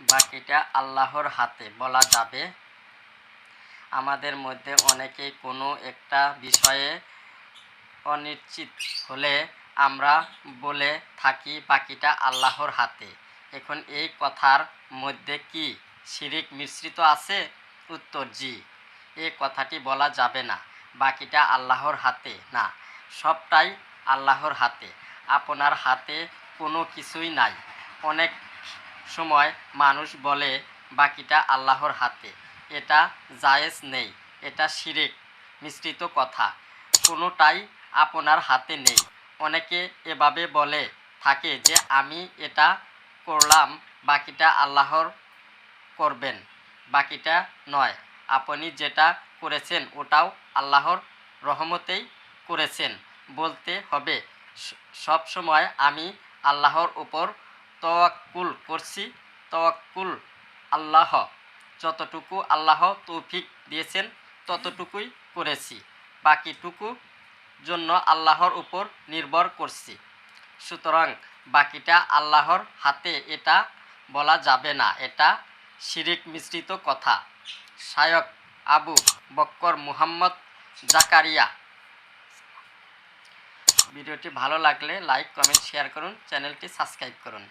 বাকিটা আল্লাহর হাতে বলা যাবে। আমাদের মধ্যে অনেকেই কোনো একটা বিষয়ে অনিশ্চিত হলে আমরা বলে থাকি বাকিটা আল্লাহর হাতে। এখন এই কথার মধ্যে কি শিরিক মিশ্রিত আছে? উত্তর, জি। এই কথাটি বলা যাবে না, বাকিটা আল্লাহর হাতে। না, সবটাই আল্লাহর হাতে। আপনার হাতে কোনো কিছুই নাই। অনেক সময় মানুষ বলে বাকিটা আল্লাহর হাতে। এটা জায়েজ নেই, এটা শিরিক, মিশ্রিত কথা। কোনোটাই আপনার হাতে নেই। অনেকে এভাবে বলে, থাকে যে আমি এটা করলাম, বাকিটা আল্লাহর করবেন। বাকিটা নয়, আপনি যেটা করেছেন ওটাও আল্লাহর রহমতেই করেছেন। বলতে হবে সব সময় আমি আল্লাহর উপর তওয়াক্কুল করছি, তওয়াক্কুল আল্লাহ। যতটুকু আল্লাহ তৌফিক দিয়েছেন, ততটুকুই করেছি। বাকিটুকু জন্য আল্লাহর উপর নির্ভর করছি। সুতরাং বাকিটা আল্লাহর হাতে এটা বলা যাবে না, এটা শিরিক মিশ্রিত কথা। শায়ক আবু বক্কর মুহাম্মদ জাকারিয়া। ভিডিওটি ভালো লাগলে লাইক, কমেন্ট, শেয়ার করুন, চ্যানেলটি সাবস্ক্রাইব করুন।